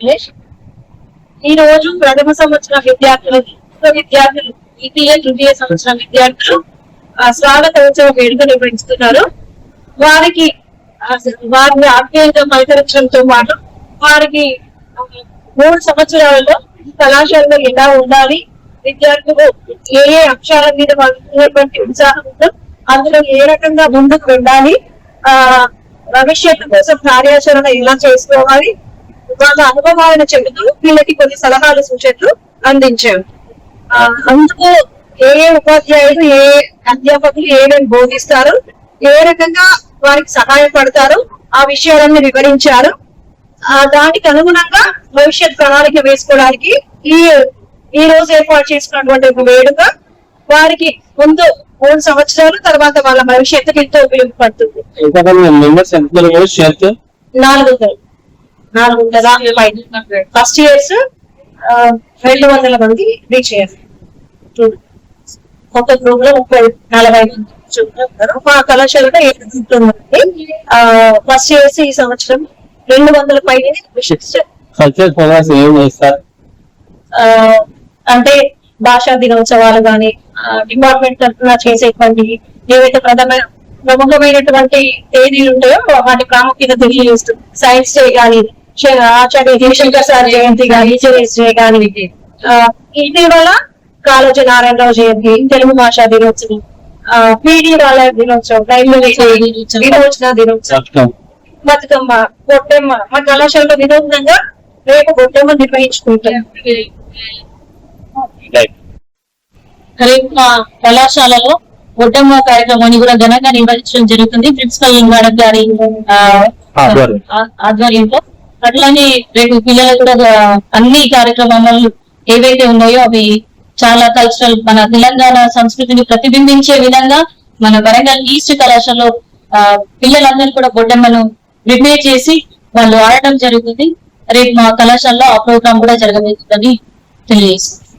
ఈ రోజు ప్రథమ సంవత్సరం విద్యార్థులు విద్యార్థులు ద్వితీయ తృతీయ సంవత్సరం విద్యార్థులు స్వాగత ఉత్సవ వేడుక నిర్వహిస్తున్నారు. వారికి వారిని ఆత్మీయంగా పలకరించడంతో పాటు వారికి మూడు సంవత్సరాలలో కళాశాలలో ఎలా ఉండాలి విద్యార్థులు ఏ ఏ అంశాల మీద వాళ్ళకి ఉత్సాహం ఉందో అందులో ఏ రకంగా ముందుకు వెళ్ళాలి ఆ భవిష్యత్తు కోసం కార్యాచరణ ఎలా చేసుకోవాలి వాళ్ళ అనుభవాలను చెబుతూ వీళ్ళకి కొన్ని సలహాలు సూచనలు అందించారు ఆ, అందుకు ఏ ఏ ఉపాధ్యాయులు ఏ అధ్యాపకులు ఏమేమి బోధిస్తారు ఏ రకంగా వారికి సహాయపడతారు ఆ విషయాలన్నీ వివరించారు. ఆ దానికి అనుగుణంగా భవిష్యత్ ప్రణాళిక వేసుకోవడానికి ఈ ఈ రోజు ఏర్పాటు చేసుకున్నటువంటి ఒక వేడుక వారికి ముందు మూడు సంవత్సరాలు తర్వాత వాళ్ళ భవిష్యత్తుకి ఎంతో ఉపయోగపడుతుంది. నాలుగు నాలుగు వందల ఫస్ట్ ఇయర్స్ రెండు వందల మంది రీచ్ అయ్యారు. ఒక గ్రూప్లో ముప్పై నలభై ఉన్నారు. మా కళాశాలలో ఏడు గ్రూపులు ఉన్నాయి. ఫస్ట్ ఇయర్స్ ఈ సంవత్సరం రెండు వందల పైన కల్చర్ ప్రోగ్రామ్స్ ఏం చేస్తారు ఆ, అంటే భాషా దినోత్సవాలు గాని డిపార్ట్మెంట్ తరఫున చేసేటువంటి ఏవైతే ప్రథమ ప్రముఖమైనటువంటి తేదీలు ఉంటాయో వాటి ప్రాముఖ్యత తెలియజేస్తూ సైన్స్ డే గాని శ- ఆచార్య జయశంకర్ సార్ జయంతి గాని టీచర్స్ డే గాని. ఆ, ఇటీవల కాళోజీ నారాయణరావు జయంతి తెలుగు భాషా దినోత్సవం. పీడి వాళ్ళ దినోత్సవం రైల్వే విమోచన దినోత్సవం. బతుకమ్మ. గొట్టెమ్మ. మా కళాశాలలో వినూత్నంగా రేపు గొట్టెమ్మ నిర్వహించుకుంటాం. రేపు మా కళాశాలలో ఒడ్డమ్మ కార్యక్రమాన్ని కూడా ఘనంగా నిర్వహించడం జరుగుతుంది. ప్రిన్సిపల్ మేడం గారి ఆ, ఆధ్వర్యం. ఆ- ఆధ్వర్యంలో. అట్లానే రేపు పిల్లలు కూడా అన్ని కార్యక్రమాలు ఏవైతే ఉన్నాయో అవి చాలా కల్చరల్ మన తెలంగాణ సంస్కృతిని ప్రతిబింబించే విధంగా మన వరంగల్ ఈస్ట్ కళాశాలలో ఆ, పిల్లలందరూ కూడా బొడ్డమ్మను ప్రిపేర్ చేసి వాళ్ళు ఆడటం జరుగుతుంది. రేపు మా కళాశాలలో ఆ ప్రోగ్రామ్ కూడా జరగబోతుందని తెలియజేస్తుంది